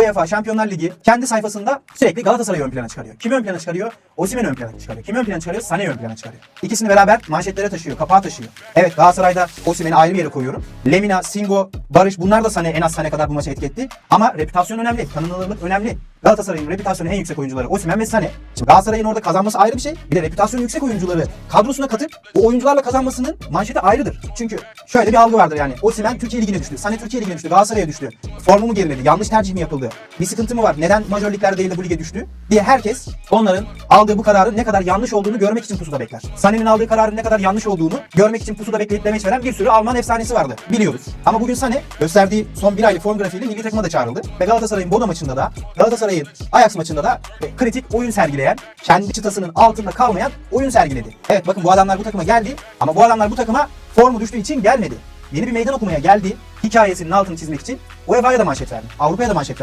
UEFA Şampiyonlar Ligi kendi sayfasında sürekli Galatasaray'ı ön plana çıkarıyor. Kimi ön plana çıkarıyor? Osimhen'i ön plana çıkarıyor. Kimi ön plana çıkarıyor? Sané'yi ön plana çıkarıyor. İkisini beraber manşetlere taşıyor, kapağa taşıyor. Evet Galatasaray'da Osimhen'i ayrı bir yere koyuyorum. Lemina, Singo, Barış bunlar da Sané en az Sané kadar bu maçı etki etti. Ama reputasyon önemli, tanınırlık önemli. Galatasaray'ın reputasyonu en yüksek oyuncuları Osimhen ve Sané. Şimdi Galatasaray'ın orada kazanması ayrı bir şey. Bir de reputasyonu yüksek oyuncuları kadrosuna katıp o oyuncularla kazanmasının manşeti ayrıdır. Çünkü şöyle bir algı vardır yani. Osimhen Türkiye Ligi'ne düştü. Sané Türkiye Ligi'ne düştü. Galatasaray'a düştü. Formu mu geriledi? Yanlış tercih mi yapıldı? Bir sıkıntı mı var? Neden majör liglerde değil de bu lige düştü? diye herkes onların aldığı bu kararın ne kadar yanlış olduğunu görmek için pusuda bekler. Sané'nin aldığı kararın ne kadar yanlış olduğunu görmek için pusuda bekleyip demeç veren bir sürü Alman efsanesi vardı. Biliyoruz. Ama bugün Sané gösterdiği son bir aylık form grafiğiyle milli takıma da çağrıldı. Ve Galatasaray'ın Bodo maçında da Galatasaray'ın Ajax maçında da e, kritik oyun sergileyen, kendi çıtasının altında kalmayan oyun sergiledi. Evet bakın bu adamlar bu takıma geldi ama bu adamlar bu takıma formu düştüğü için gelmedi. Yeni bir meydan okumaya geldi. Hikayesinin altını çizmek için UEFA'ya da manşet verdi. Avrupa'ya da manşet verdi.